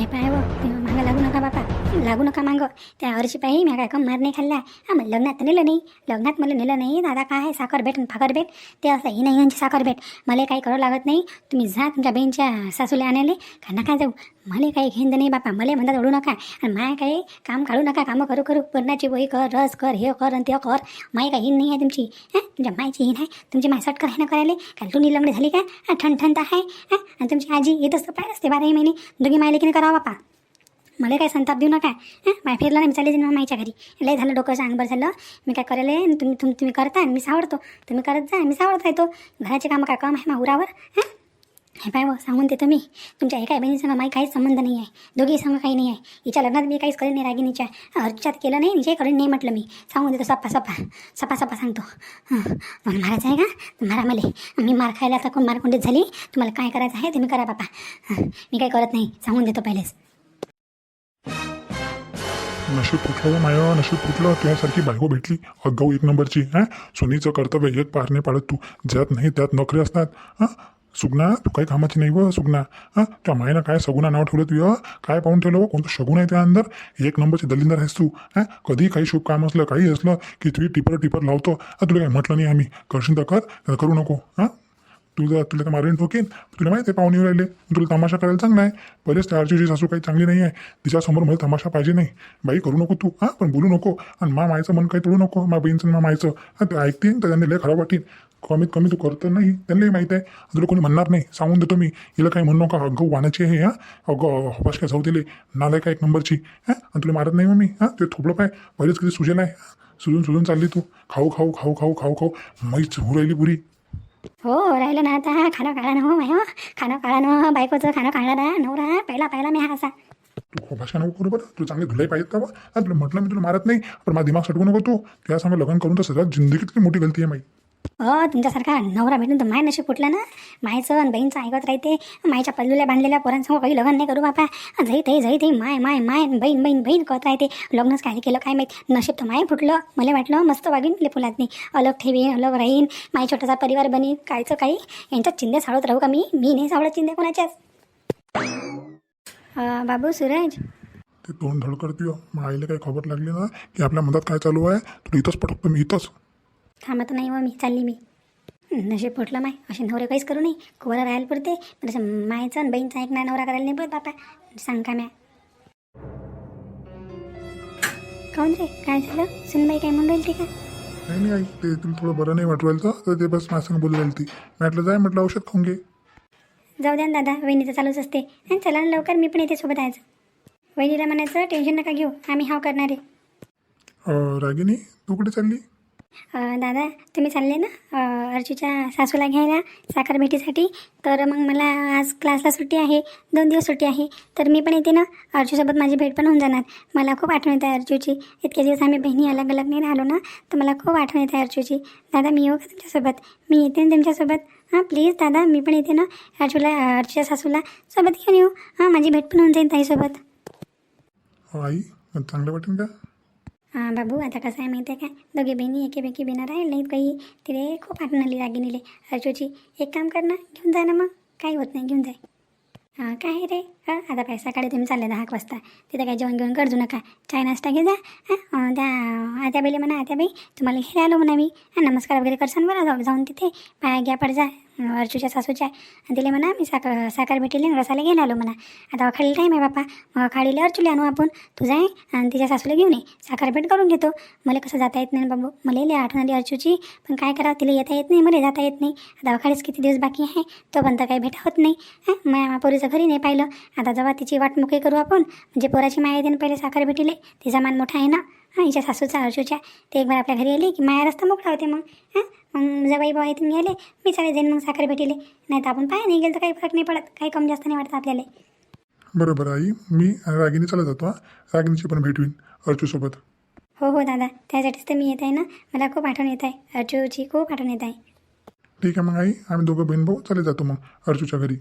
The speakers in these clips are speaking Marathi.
हे पाय व मला लागू नका बापा. लागू नका मागं. त्या वर्षी पायी मी काय कम मार नाही खाल्ला. हा मग लग्नात नेलं नाही. लग्नात मला नेलं नाही. दादा काय आहे? साखर भेट आणि फाकर भेट. ते असं ही नाही यांची साखर भेट. मला काही करावं लागत नाही. तुम्ही जा तुमच्या बहीणच्या सासूला आणायले. का नका जाऊ. मला काही घेणं नाही बापा. मला म्हणतात ओढू नका. आणि माय काही काम काढू नका. कामं करू करू. पूर्णाची वही कर रस कर हे कर आणि ते कर. माय काही हिन नाही आहे तुमची. हां? तुमच्या मायची हिन आहे. तुमची माय सटकर आहे ना करायला? काल लुणी लंगडी झाली का? हा, ठणठण तर आहे. हां? आणि तुमची आजी येत असतं पाहिजे असते बाराही महिने. दोघी मायले की करावा बापा. मला काय संताप देऊ नका हां? माय फिरला नाही मी चालले जाईन माईच्या घरी. लय झालं डोकं अंगभर झालं. मी काय करायला आणि तुम्ही तुम तुम्ही करता आणि मी सावडतो तुम्ही करत जा मी सावडत येतो घराचे कामं काय काम आहे मा उरावर हां? हे पाय व सांगून देतो मी. तुमच्या एका बहिणीसंग माही काहीच संबंध नाही आहे. दोघी संग काही नाही आहे. हिच्या लग्नात मी काहीच करेन नाही रागिनीच्या अर्जात केलं नाही निश्चय करेन नाही म्हटलं मी. सांगून देतो सप्पा सप्पा. सपा सपा सांगतो. हां. मारायचं आहे का? मारा मला. मी मार खायला आता कोण मारकुंडीत झाली. तुम्हाला काय करायचं आहे तुम्ही करा बापा. मी काही करत नाही. सांगून देतो पहिलेच. नशीब फुटलं माय? नशीब फुटलं त्यासारखी बायको भेटली. अगाऊ एक नंबरची हां? सोनीचं कर्तव्य एक पारने पाडत तू. ज्यात नाही त्यात नोकरी असतात. हां? सुगना तू काही कामाची नाही व सुगना. हां? त्या मायनं काय सगुना नाव ठेवलं तुझं काय पाहून ठेवलं व? कोणतं शगुन आहे त्या अंदर? एक नंबरची दलिंदर आहेस तू. हां? कधी काही शुभ काम असलं काही असलं की तुझी टिपर टिपर लावतो तुला काही म्हटलं नाही आम्ही. करशील तर कर करू नको. हां? तुझं तुला तर मारून ठोकेन. तुला माहिती आहे पाहुणे राहिले. तुला तमाशा करायला चांगला आहे. पहिलेच त्या जी सासू काही चांगली नाही आहे तिच्यासमोर मला तमाशा पाहिजे नाही. बाई करू नको तू. हां पण बोलू नको. आणि मा मायचं मन काही तोडू नको. मा बहीणचं मा मायचं. हां ते ऐकतील तर त्यांनी लय खराब वाटेल. कमीत कमी तू करतं नाही. त्यांनाही माहीत आहे. तुला कोणी म्हणणार नाही. सांगून देतो मी. हिला काही म्हणू नका. अगं वानाची आहे हां. अगं हपाश काय जाऊ दिले. नालाय का एक नंबरची. हां आणि तुला मारत नाही मग मी. हां ते थोपलं पाय. पहिलेच किती सुजेल आहे. सुजून सुजून चालली तू. खाऊ खाऊ खाऊ खाऊ खाऊ खाऊ. मैच होऊ राहिली पुरी. हो राहिलं ना आता. खाणं काढा ना हो माय. खाणं काढा ना. बायकोचं खाणं काढा ना. नवरा पहिला पहिला मी हा असा. तू भाषा नको करू बरं. तू चांगले धुलाई पाहिजेत का बा? तुला म्हटलं मी तुला मारत नाही. पण माझा दिमाग सटकू नको तू. त्या सांगा लग्न करून तर सगळ्यात जिंदगीत मोठी गलती आहे माई. हो तुमच्यासारखा नवरा भेटून तर माय नशीब फुटलं ना? मायचं आणि बहीणचं ऐकत राहते. मायच्या पल्लूल्या बांधलेल्या पोरांसमोर काही लग्न नाही करू बापा. झई ते झई ते माय माय माय बहीण बहीण बहीण कहत राहते. लग्नच काय केलं काय माहीत? नशीब तर माय फुटलं. मला वाटलं मस्त वागीन मला फुलात नाही अलग ठेवीन अलग राहीन. माय छोटासा परिवार बनीन. कायचं काही? यांच्यात चिंदे सावळत राहू का मी? मी नाही सावळत चिंध्या कोणाच्याच. बाबू सूरज? ते तोंड धड करते हो. आईला काही खबर लागली ना की आपल्या मधात काय चालू आहे? तुला इथंच पटकतो मी इथंच. थांबत नाही व मी चालली मी. नशीब फुटलं माय. असे नवरे काहीच करू नाही कोवरा राहायला पुरते. पण असं मायचं आणि बहीणचं ऐकणार नवरा करायला नाही पडत बापा. सांग का म्या? काऊन रे? काय झालं? सुनबाई काय म्हणून राहिली का? नाही नाही आई. ते तुला थोडं बरं नाही वाटू राहिलं तर ते बस संग बोलू राहिली ती. मी म्हटलं जाय म्हटलं औषध खाऊन घे. जाऊ द्या ना दादा. वहिनीचं चालूच असते. हं, चला ना लवकर. मी पण येते सोबत यायचं वहिनीला म्हणायचं टेन्शन नका घेऊ. आम्ही हाव करणार. आहे अं, रागिनी तू कुठे चालली? दादा तुम्ही चालले ना? अर्जूच्या सासूला घ्यायला साखर भेटीसाठी. तर मग मला आज क्लासला सुट्टी आहे दोन दिवस सुट्टी आहे. तर मी पण येते ना? अर्जूसोबत माझी भेट पण होऊन जाणार. मला खूप आठवण येते अर्जूची. इतके दिवस आम्ही बहिणी अलग अलग नाही राहिलो ना? तर मला खूप आठवण येते अर्जूची. दादा मी येऊ का तुमच्यासोबत? मी येते ना तुमच्यासोबत? हां प्लीज दादा मी पण येते ना? अर्जूला अर्जूच्या सासूला सोबत घेऊन येऊ. हां माझी भेट पण होऊन जाईल ताईसोबत. हो, आई चांगलं वाटेल का? बाबू आता कसं आहे माहिती आहे काय दोघी बहिणी एकेमेकी बिना राहील नाहीत काही. तिथे खूप आठवण आली रागिनीले अर्जूची एक काम कर ना घेऊन जा ना मग. काही होत नाही घेऊन जाय. हां काय आहे रे आता काय? सकाळी तुम्ही चालले दहा एक वाजता. तिथे काय जेवण घेऊन करजू नका. चाय नाश्ता घे जा. हां त्या आत्याबाईले म्हणा आत्याबाई तुम्हाला घ्यायला आलो म्हणा मी. हां नमस्कार वगैरे करसान बरं जाऊ जाऊन तिथे. पाया घ्या पड जा. अर्जूच्या सासूच्या आणि तिला म्हणा मी साखर साखर भेटीले आणि रसाला घ्यायला आलो म्हणा. आता अखाडीला टाईम आहे बापा मग अखाडीला अर्जुले आणू आपण. तुझा आहे आणि तिच्या सासूला घेऊन ये. साखर भेट करून घेतो. मला कसं जाता येत नाही बाबू. मला लई आठवण आली अर्जूची पण काय करावं तिला येता येत नाही मला जाता येत नाही. आता अखाडीच किती दिवस बाकी आहे? तोपर्यंत काही भेटा होत नाही. हां? माझ्या पोरीचं घरी नाही पाहिलं. आता जेव्हा तिची वाट मोकळी करू आपण म्हणजे पोराची माया येते ना पहिले साखर भेटीले. तिचा मान मोठा आहे ना? हां? हिच्या सासूचा अर्जूच्या ते एक बार आपल्या घरी आली की माया रस्ता मोकळा होते मग. हां? मग जवाई बाबा इथून गेले मी जाईन मग साखर भेटीले. नाही तर आपण पाय नाही गेलं तर काही फरक नाही पडत काही कमी जास्त नाही वाटतं आपल्याला. बरं बरं आई मी रागिनी चालत जातो हां. रागिनीची पण भेट होईल अर्जूसोबत हो हो दादा. त्यासाठीच तर मी येत आहे ना. मला खूप आठवण येत आहे. अर्जूची खूप आठवण येत आहे. ठीक आहे मग आई आम्ही दोघं बहीण भाऊ चालत जातो मग अर्जूच्या घरी.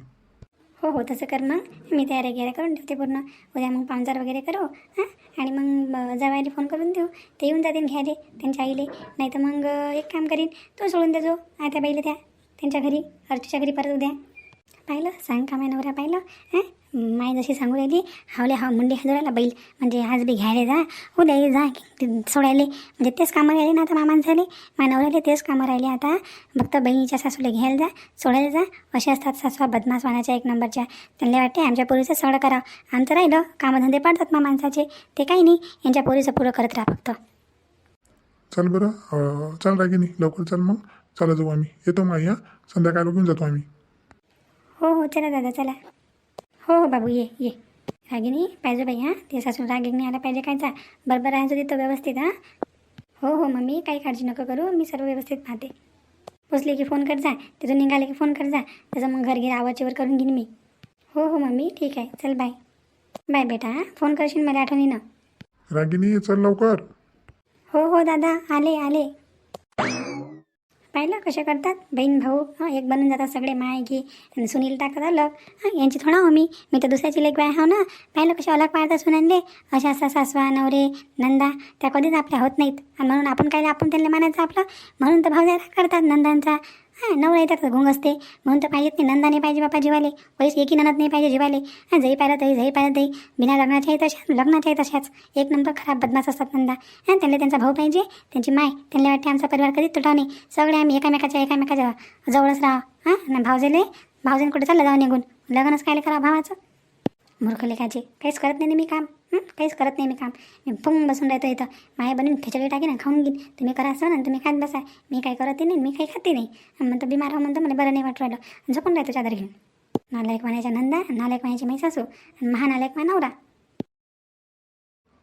हो हो तसं कर मग मी तयारी वगैरे करून ठेवते पूर्ण. उद्या मग पाहुणचार वगैरे करू हां? आणि मग जवायला फोन करून देऊ. ते येऊन जातील घ्यायले त्यांच्या आईले. नाही तर मग एक काम करीन तो सोडून देजो आता बाईला त्या त्यांच्या घरी अर्जूच्या घरी परत उद्या. पाहिलं? सांग का नवरा पाहिलं? हां? माय जशी सांगू राहिली हावले हाव मुंडे हजराला बैल म्हणजे आज बी घ्यायला जा उद्या जा ते सोडायले. म्हणजे तेच कामं राहिले ना आता मामान झाले मा नवऱ्याले तेच कामं राहिले आता. फक्त बहिणीच्या सासूला घ्यायला जा सोडायला जा. असे असतात सासवा बदमाश वाहनाच्या एक नंबरच्या. त्यांना वाटते आमच्या पोरीचं सगळं करावं आमचं राहिलं कामधंदे पाडतात मा माणसाचे ते काही नाही यांच्या पोरीचं पुरं करत राहा फक्त. चल बरं चल रागिनी लवकर चल मग. चला जाऊ आम्ही. येतो मग या संध्याकाळला घेऊन जातो आम्ही. हो हो चला दादा चला. हो हो बाबू ये ये. रागिनी पाहिजे बाई हां. ते सासून रागिनी आला पाहिजे कायचा बरोबर राहायचं तिथं व्यवस्थित हां. हो हो मम्मी काही काळजी नको करू. मी सर्व व्यवस्थित पाहते. पोचले की फोन कर जा. तिथून निघाले की फोन कर जा. त्याचं मग घर गिर आवाजवर करून घेईन मी. हो हो मम्मी ठीक आहे. चल बाय. बाय बेटा हां. फोन करशील मला आठवणीनं? रागिनी चल लवकर. हो हो दादा आले आले. पाहिलं कसे करतात? बहीण भाऊ हां एक बनून जातात सगळे माय घे आणि सुनील टाकत अलग. हां यांची थोडा हो मी. मी तर दुसऱ्याची लेख बाय हो ना? पाहिलं कसे अलग पाळतात सुनांले? अशा असा सासवा नवरे नंदा त्या कधीच आपल्या होत नाहीत. आणि म्हणून आपण काय आपण त्यांना मानायचं आपलं? म्हणून तर भाऊ जायला करतात नंदांचा. हां नवरा येतात घुंग असते. म्हणून तर पाहिजेत नाही. नंदा नाही पाहिजे बापा जिवाले. वैस एकी ननद नाही पाहिजे जिवाले. हां जई पाहिलं तरी जई पाहिलं तरी बिना लग्नाच्याही तशाच लग्नाच्याही तशाच. एक नंबर खराब बदमाश असतात नंदा. हां त्यांना त्यांचा भाऊ पाहिजे. त्यांची माय त्यांना वाटते आमचा परिवार कधीच तुटाव नाही. सगळे आम्ही एकामेकाच्या एकामेकाच्या जवळच राहा हां भावजेले भावजेन कुठे चाललं? जाऊ निघून. लग्नच काय करा भावाचं? मूर्ख लेखाचे. काहीच करत नाही मी काम. काहीच करत नाही मी काम. मी पुंग बसून राहतो इथं. माय बनून खिचडी टाकी ना खाऊन घेईन. तुम्ही करा असं ना तुम्ही खात बसा. मी काय करत नाही मी काही खाते नाही. आणि म्हणतो बिमार हो म्हणतो मला बरं नाही वाटू राहिलं. झोपून राहतो चादर घेऊन. नालायक वाण्याच्या नंदा नालायक वाण्याची माई सासू आणि महानालायक मा नवरा.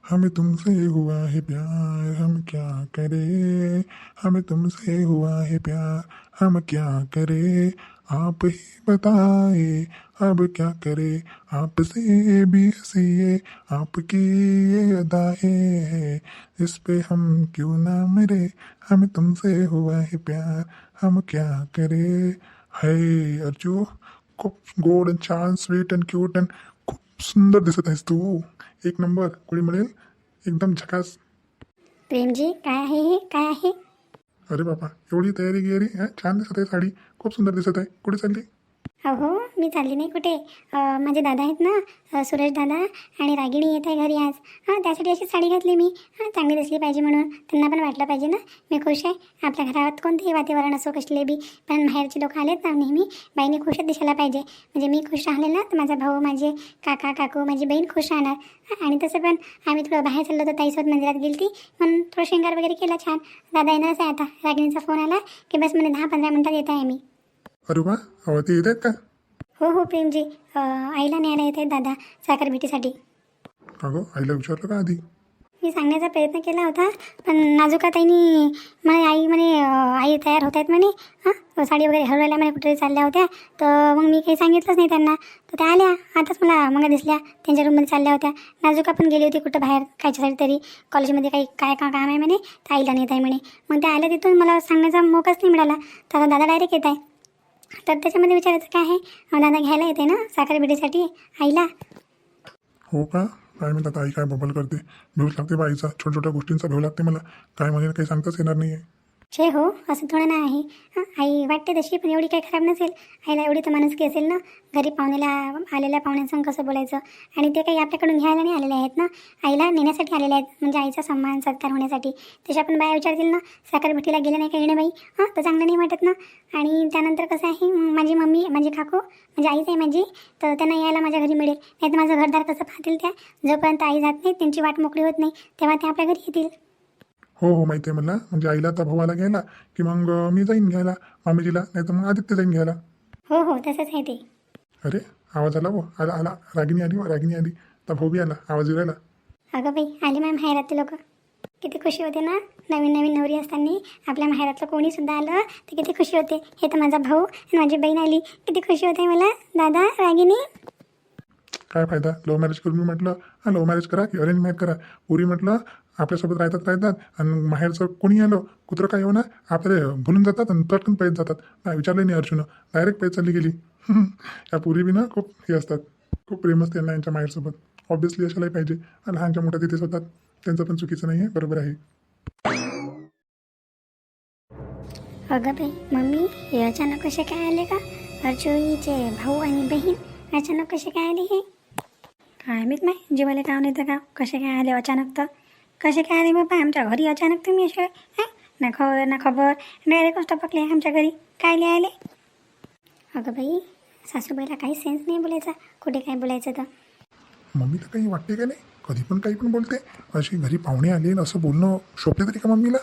हमें तुमसे हुआ है प्यार हम क्या करे? हमें तुमसे हुआ है प्यार हम क्या करे? आप ही बताए, अब क्या करे? आपसे भी हंसिए, आपकी ये अदाएँ हैं। इस पे हम क्यों ना मरे? हमें तुमसे हुआ है प्यार, हम क्या करे? है अर्जू खूप गोड आणि स्वीट अँड क्यूट अँड खूप सुंदर दिसत आहेस तू। एक नंबर कोणी म्हणेल एकदम झकास। प्रेमजी काय आहे हे? काय आहे? अरे बाबा एवढी तयारी गियारी हा? छान दिसत आहे साडी. खूप सुंदर दिसत आहे. कुठे चालली? अहो मी चालली नाही कुठे. अं, माझे दादा आहेत ना सुरेश दादा आणि रागिणी येत आहे घरी आज. हां त्यासाठी अशी साडी घातली मी. हां चांगली दिसली पाहिजे म्हणून. त्यांना पण वाटलं पाहिजे ना. मी खुश आहे. आपल्या घरात कोणतेही वातावरण असो कसले बी पण बाहेरचे लोक आलेत ना नेहमी बाईने खुशच दिसायला पाहिजे. म्हणजे मी खुश राहिले ना तर माझा भाऊ माझे काका काकू माझी बहीण खुश राहणार. हां, आणि तसं पण आम्ही थोडं बाहेर चाललो तर ताईसोबत मंदिरात गेली ती म्हणून थोडं शृंगार वगैरे केला छान. दादा येणारच आहे आता. रागिणीचा फोन आला की बस म्हणजे दहा पंधरा मिनटात येत आहे मी. अरे वा अहो, ते येत आहेत का? हो हो प्रेमजी. अं, आईला न्यायला येत आहेत दादा साखर भेटीसाठी. अगं आईला विचारलं का आधी? मी सांगण्याचा प्रयत्न केला होता पण नाजुका ताईनी म्हणे आई म्हणे अं, आई तयार होत आहेत म्हणे हां? साडी वगैरे हरवायला म्हणे कुठे चालल्या होत्या तर मग मी काही सांगितलंच नाही त्यांना. तर त्या आल्या आताच मला मग दिसल्या त्यांच्या रूममध्ये चालल्या होत्या. नाजुका पण गेली होती कुठं बाहेर कायच्यासाठी तरी कॉलेजमध्ये काही काय का काम आहे म्हणे तर आईला नेत आहे म्हणे. मग त्या आल्या तिथून मला सांगण्याचा मोकाच नाही मिळाला. तर आता दादा डायरेक्ट येत आहे. तर त्याच्यामध्ये विचारायचं काय आहे? अं, दादा घ्यायला येते ना साखर भेटीसाठी आईला. हो का? काय म्हणतात आई काय बबल करते? भेऊ लागते बाईचा. छोट्या छोट्या गोष्टींचा भेऊ लागते मला. काय म्हणजे काही सांगताच येणार नाही आहे छे हो असं थोडं नाही आहे. हं, आई वाटते तशी पण एवढी काही खराब नसेल. आईला एवढी तर माणुसकी असेल ना. घरी पाहुण्याला आलेल्या पाहुण्यांसंग कसं बोलायचं? आणि ते काही आपल्याकडून घ्यायला नाही आलेले आहेत ना? आईला नेण्यासाठी आलेले आहेत म्हणजे आईचा सन्मान सत्कार होण्यासाठी. तशा पण बाया विचारतील ना साखरभट्टीला गेलं नाही का येणे बाई? हां तर चांगलं नाही वाटत ना. आणि त्यानंतर कसं आहे माझी मम्मी माझी काकू म्हणजे आईच आहे माझी तर त्यांना यायला माझ्या घरी मिळेल. नाही तर माझं घरदार कसं पाहतील त्या? जोपर्यंत आई जात नाही त्यांची वाट मोकळी होत नाही तेव्हा ते आपल्या घरी येतील. हो हो माहिती आहे मला. म्हणजे आईला आता भावाला घ्यायला की मग मी जाईन घ्यायला मामीजीला नाही तर मग आदित्य जाईन घ्यायला. हो हो तसंच आहे ते. अरे आवाज आला हो. आला आला. रागिनी आली हो रागिनी आली. तर भाऊ बी आला. आवाज येऊ राहिला. अगं बाई आली मॅम माहेरातले लोक. किती खुशी होते ना नवीन नवीन नवरी असताना. आपल्या माहेरातलं कोणी सुद्धा आलं तर किती खुशी होते. हे तर माझा भाऊ आणि माझी बहीण आली. किती खुशी होते मला. दादा रागिनी. काय फायदा? लव्ह मॅरेज करून मी म्हटलं. हां लव्ह मॅरेज करा की अरेंज मॅरेज करा. पुरी म्हटलं आपल्यासोबत राहतात राहतात. आणि माहेरचं कोणी आलं कुत्रं काय येऊ ना आपल्याला भुलून जातात आणि पटकन पैत जातात. नाही विचारलं नाही अर्जुन. डायरेक्ट पैत चालली गेली. या पूर्वी बी ना खूप हे असतात. खूप प्रेम असते यांना यांच्या माहेरसोबत. ऑब्विसली अशालाही पाहिजे. आणि लहानच्या मोठ्या तिथेच होतात त्यांचं पण चुकीचं नाही आहे बरोबर आहे. अगं बाई मम्मी हे अचानक कसे काय आले का? अर्जुनीचे भाऊ आणि बहीण अचानक कसे काय आले हे? काय माहीत नाही जीवाले काय नाही तर का कसे काय आले अचानक तर? कसे काय आले बाबा आमच्या घरी अचानक तुम्ही असे हां ना खबर ना खबर डायरेक्ट टपकले आमच्या घरी काय लिहायले आले अगं बाई सासूबाईला काही सेन्स नाही बोलायचा कुठे काय बोलायचं तर मम्मी तर काही वाटते का नाही कधी पण काही पण बोलते अशी घरी पाहुणे आले असं बोलणं शोभते तरी का मम्मीला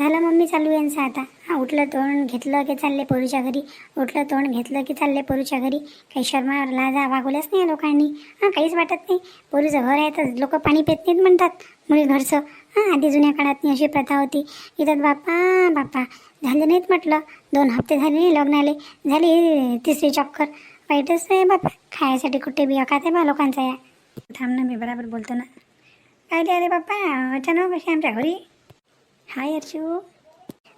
झालं मम्मी चालू यांचं आता. हा उठलं तोंड घेतलं की चालले पोरीच्या घरी. उठलं तोंड घेतलं की चालले पोरीच्या घरी. काही शर्मा लाजा वागवल्याच नाही लोकांनी. हां काहीच वाटत नाही. पोरीचं घर आहे तर लोक पाणी पित नाहीत म्हणतात. मुली घरचं. हां आधी जुन्या काळात अशी प्रथा होती. इथं बापा बापा झाले नाहीत म्हटलं. दोन हप्ते झाले नाही लग्नाले. झाली तिसरी चक्कर. वाईटच आहे बापा खायसाठी कुठे बी अकात आहे बा लोकांचा या. थांब ना मी बराबर बोलतो ना. काय रे अरे बाप्पा? अचानक कशी आमच्या घरी हाय अर्शू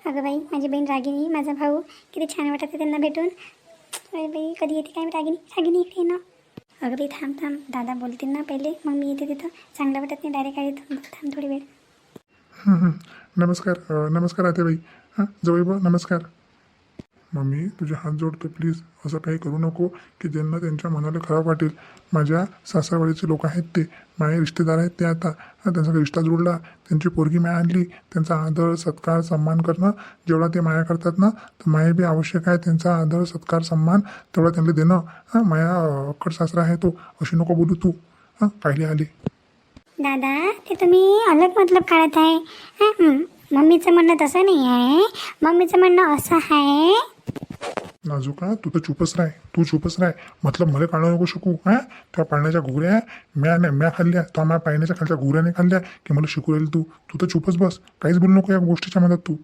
अगं बाई माझी बहीण रागिनी माझा भाऊ किती छान वाटत आहे त्यांना भेटून. अरे बाई कधी येते काय रागिनी रागिनी इकडे ना. अगं बाई थांब थांब. दादा बोलतील ना पहिले मग मी येते तिथं. चांगलं वाटत नाही डायरेक्ट आहे तर थांब थोडी वेळ. नमस्कार अं, नमस्कार आतेबाई हां जवळ बा नमस्कार. मम्मी तुझे हात जोडतो प्लीज असं काही करू नको की ज्यांना त्यांच्या मनाला खराब वाटेल. माझ्या सासरवाडीचे लोक आहेत ते. माझे रिश्तेदार आहेत ते आता. त्यांचा रिश्ता जोडला त्यांची पोरगी माया आणली. त्यांचा आदर सत्कार सन्मान करणं जेवढा ते माया करतात ना तर माया बी आवश्यक आहे त्यांचा आदर सत्कार सन्मान तेवढा त्यांना देणं. हां माया अक्कड सासरा आहे तो. अशी नको बोलू तू. हां पाहिले आले. दादा ते तुम्ही अलग मतलब काढत आहे. मम्मीचं म्हणणं तसं नाही आहे. मम्मीचं म्हणणं असं आहे नाजूका तू तर चुपच राह तू चुपच राह. मतलब मला काढू नको शकू हा? त्या पाळण्याच्या घोऱ्या म्या नाही म्या खाल्ल्या तो माझ्या पाळण्याच्या खालच्या घोऱ्याने खाल्ल्या की मला शिकू राहील तू. तू तर चुपच बस काहीच बोलू नको या गोष्टीच्या मदत तू.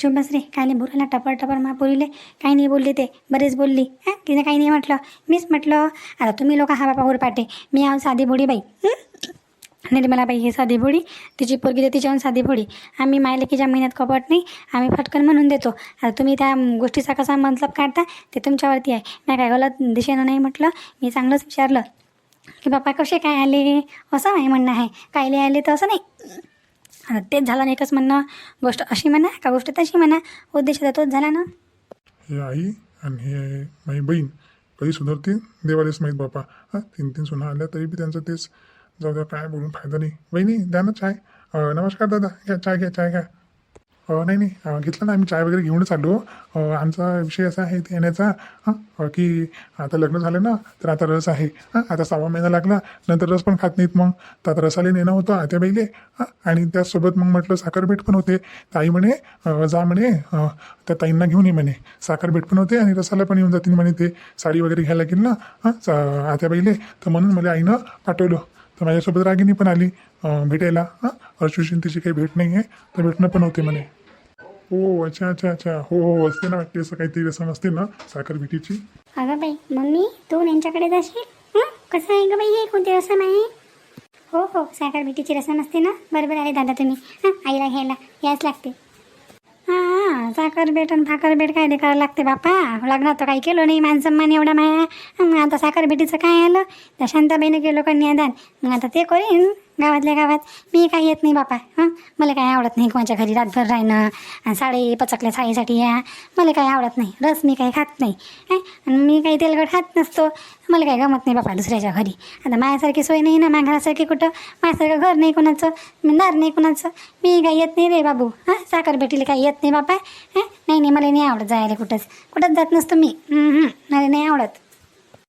चुप बस रे काय नाही बोलायला टपर टपर मा बोलले काही नाही बोलली ते बरेच बोलली हां? तिने काही नाही म्हटलं मीच म्हटलं आता तुम्ही लोक हा बापा पाटे मी आहो साधी बोडी बाई हं? निर्मला बाई ही साधी भोळी तिची पोरगी देते तिच्याहून साधी भोळी. आम्ही मायलेकीच्या महिन्यात कपट नाही आम्ही फटकन म्हणून देतो. आता तुम्ही त्या गोष्टीचा कसा मतलब काढता ते तुमच्यावरती आहे. नाही काय गलत दिशेनं नाही म्हटलं मी चांगलंच विचारलं. की बापा कसे काय आले? असं नाही म्हणणं आहे. कायले आले तर असं नाही. आता तेच झालं नाही एकच म्हणणं गोष्ट अशी म्हणा का गोष्ट तशी म्हणा. उद्देश तर तोच झाला ना. हे आई आणि हे माझी बहीण कधी सुधारतील? देवालेच माहीत बापा. हां तीन तीन सुना आल्या तरी बी त्यांचं तेच जाऊ द्या काय बोलून फायदा नाही बहिणी द्या ना चाय नमस्कार दादा घ्या चाय घ्या चाय घ्या नाही नाही घेतलं ना आम्ही चाय वगैरे घेऊनच आलो आमचा विषय असा आहे ते येण्याचा हां की आता लग्न झालं ना तर आता रस आहे हां आता सहा महिना लागला नंतर रस पण खात नाहीत मग तर आता रसाले नेणं होतं आत्या बैले हां आणि त्याचसोबत मग म्हटलं साखरभेट पण होते ताई म्हणे जा म्हणे त्या ताईंना घेऊन ये म्हणे साखरभेट पण होते आणि रसाला पण येऊन जातील म्हणे ते साडी वगैरे घ्यायला लागेल ना हां आत्या बैले तर म्हणून मला आईनं पाठवलं तर माझ्यासोबत रागिनी पण आली भेटायला. हां? अर्जुशीन तिची काही भेट नाही आहे तर भेटणं पण होते म्हणे. हो अच्छा अच्छा अच्छा. हो हो असते ना वाटते असं काहीतरी व्यसन असते ना साखर भेटीची अगं बाई मम्मी तू यांच्याकडे जाशील? कसं आहे गं बाई हे कोणती व्यसन आहे? हो हो साखर भेटीची रसम असते ना? बरोबर आले दादा तुम्ही. हां आईला घ्यायला याच लागते. हां साखर बेट आणि भाकर बेट काय नाही करायला लागते बापा लग्नात तर काही केलं नाही मान एवढा माया. मग आता साखर बेटीचं काय आलं? त्या शांताबाईनं केलं कन्यादान. मग आता ते करीन. गावातल्या गावात. मी काही येत नाही बापा हां? मला काही आवडत नाही कोणाच्या घरी रातभर राहणं आणि साडी पचकल्या साडीसाठी या. मला काही आवडत नाही. रस मी काही खात नाही. आहे आणि मी काही तेलकट खात नसतो. मला काही गमत नाही बापा दुसऱ्याच्या घरी. आता माझ्यासारखी सोय नाही ना माझ्या घरासारखी कुठं? माझ्यासारखं घर नाही कोणाचं? दार नाही कोणाचं? मी काही येत नाही रे बाबू. हां? साखर भेटीला काही येत नाही बापा. हां? नाही नाही मला नाही आवडत जायला कुठंच. कुठंच जात नसतो मी. मला नाही आवडत.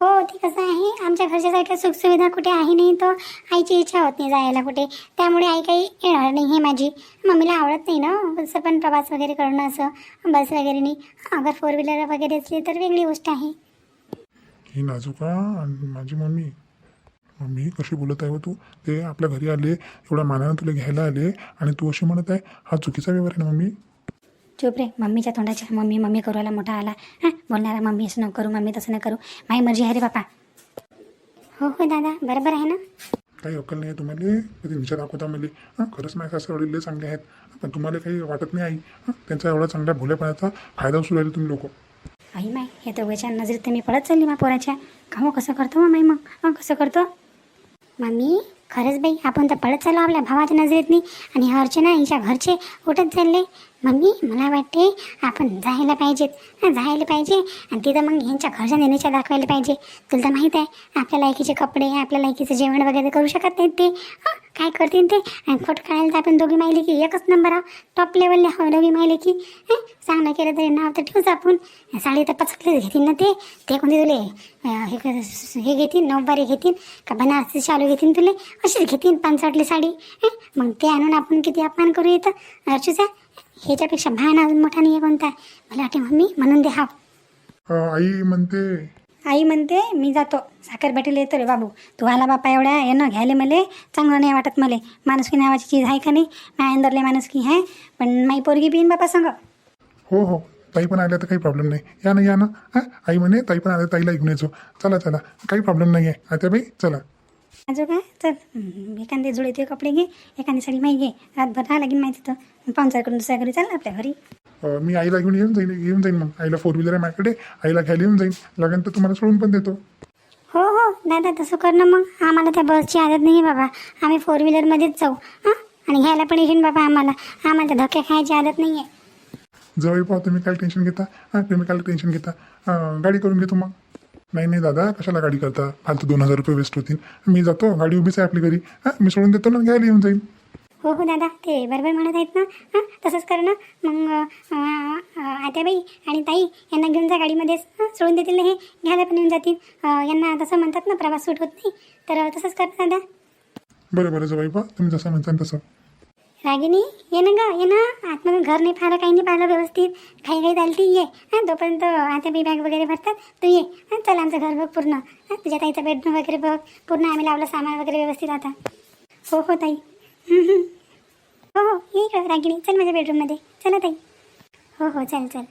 हो ते कसं आहे आमच्या घरच्यासारख्या सुखसुविधा कुठे आहे नाही तर आईची इच्छा होत नाही जायला कुठे. त्यामुळे आई काही येणार नाही हे माझी मम्मीला आवडत नाही ना. असं पण प्रवास वगैरे करणं असं बस वगैरे नाही. अगर फोर व्हीलर वगैरे असली तर वेगळी गोष्ट आहे. ही नाजुका आणि माझी मम्मी. मम्मी कशी बोलत आहे हो तू? ते आपल्या घरी आले एवढ्या मानानं तुला घ्यायला आले आणि तू अशी म्हणत आहे हा चुकीचा व्यवहार आहे ना मम्मी? चुप रे मम्मीच्या तोंडाच्या मम्मी मम्मी करू आला मोठा आला. हां बोलणारा मम्मी असं नको करू मम्मी तसं न करू. माझी मर्जी आहे रे बापा. हो हो दादा बरोबर आहे ना? काही अक्कल नाही आहे तुम्हाला? कधी विचार दाखवता मला? हां खरंच माझ्या सासरे वडील चांगले आहेत. पण तुम्हाला काही वाटत नाही आई? हां त्यांचा एवढा चांगल्या भोलेपणाचा फायदा उचलू राहिले तुम्ही लोक. आई माय हे दोघांच्या नजरेत तर मी पडत चालली मा पोराच्या. का हो कसं करतो मग माई मग? हां कसं करतो? मम्मी खरंच बाई आपण तर पळत चाललो आपल्या भावाच्या नजरेतनी आणि ह्या अर्चना हिच्या घरचे उठत चालले. मम्मी मला वाटते आपण जायला पाहिजेत. जायला पाहिजे. आणि तिथं मग ह्यांच्या घरच्या नेण्याच्या दाखवायला पाहिजे. तुला तर माहीत आहे आपल्या लायकीचे कपडे आपल्या लायकीचं जेवण वगैरे करू शकत नाहीत ते. हं, काय करतील ते? आणि फोटो काढायला तर आपण दोघी माहिले की एकच नंबर आहो टॉप लेवलला हवं दोघी माहिले की. चांगलं केलं तरी नाव तर ठेवूच आपण. साडी तर पचकले घेतील ना ते. ते कोणते तुले? हे हे घेतील नऊबारी घेतील का बनारसी शालू घेतील तुले? अशीच घेतील पानसाटली साडी. मग ते आणून आपण किती अपमान करू येतं अर्चूचा ह्याच्यापेक्षा भान अजून मोठा नाही आहे कोणता. मला वाटते मम्मी म्हणून दे हा आई म्हणते. आई म्हणते मी जातो. साखर भेटेल येतो रे बाबू तू आला बापा एवढ्या येणं घ्यायला मले. चांगलं नाही वाटत मले. माणुसकी नावाची चीज आहे का नाही? माझ्या अंदरले माणुसकी आहे. पण माई पोरगी पिईन बापा सांग. हो हो. ताई पण आल्या तर काही प्रॉब्लेम नाही. या ना या ना. हां आई म्हणे ताई पण आल्या ताईला घेऊन यायचो चला चला. काही प्रॉब्लेम नाही आहे आता बाई चला. काय चल. एखादे जुळे ते कपडे घे एखादी साडी माही घे. रातभर राहा लागेल माहिती तर. पाहुणचारकडून दुसऱ्या घरी चाल आपल्या घरी. मी आईला घेऊन येऊन जाईन येऊन जाईन मग. आईला फोर व्हीलर आहे माझ्याकडे. आईला घ्यायला येऊन जाईन. लागेल तर तुम्हाला सोडून पण देतो. हो हो. दादा तसं कर ना मग. आम्हाला त्या बसची आदत नाही बाबा. आम्ही फोर व्हीलरमध्येच जाऊ. हां? आणि घ्यायला पण येशील बाबा आम्हाला. आम्हाला त्या धक्के खायची आदत नाही आहे जवळ पाहा तुम्ही काय टेन्शन घेता. हां तुम्ही काय टेन्शन घेता. अं, गाडी करून घेतो मग. नाही नाही दादा कशाला गाडी करता? फालतू दोन हजार रुपये वेस्ट होतील. मी जातो गाडी उभीच आहे आपली घरी. हां मी सोडून देतो ना घ्यायला येऊन जाईन हो हो दादा ते बरोबर म्हणत आहेत ना? हां तसंच कर ना. मग आत्याबाई आणि ताई यांना घेऊन जा गाडीमध्येच सोडून देतील ना हे. घ्यायला पण येऊन जातील. यांना तसं म्हणतात ना प्रवास सूट होत नाही. तर तसंच कर दादा. बरं बरं जवळ पहा. तुम्ही जसं म्हणता तसं. रागिनी ये ना ग ये ना. आतमधून घर नाही पाहिलं काही नाही पाहिलं व्यवस्थित. काही काही चालती ये. हां तोपर्यंत आता बी बॅग वगैरे भरतात तू ये. हां चल आमचं घर बघ पूर्ण. हां तुझ्या ताईचं बेडरूम वगैरे बघ. पूर्ण आम्ही लावलं सामान वगैरे व्यवस्थित आता. हो हो ताई. हो हो ये इकडं रागिनी. चल माझ्या बेडरूममध्ये चला ताई. हो हो चल चल.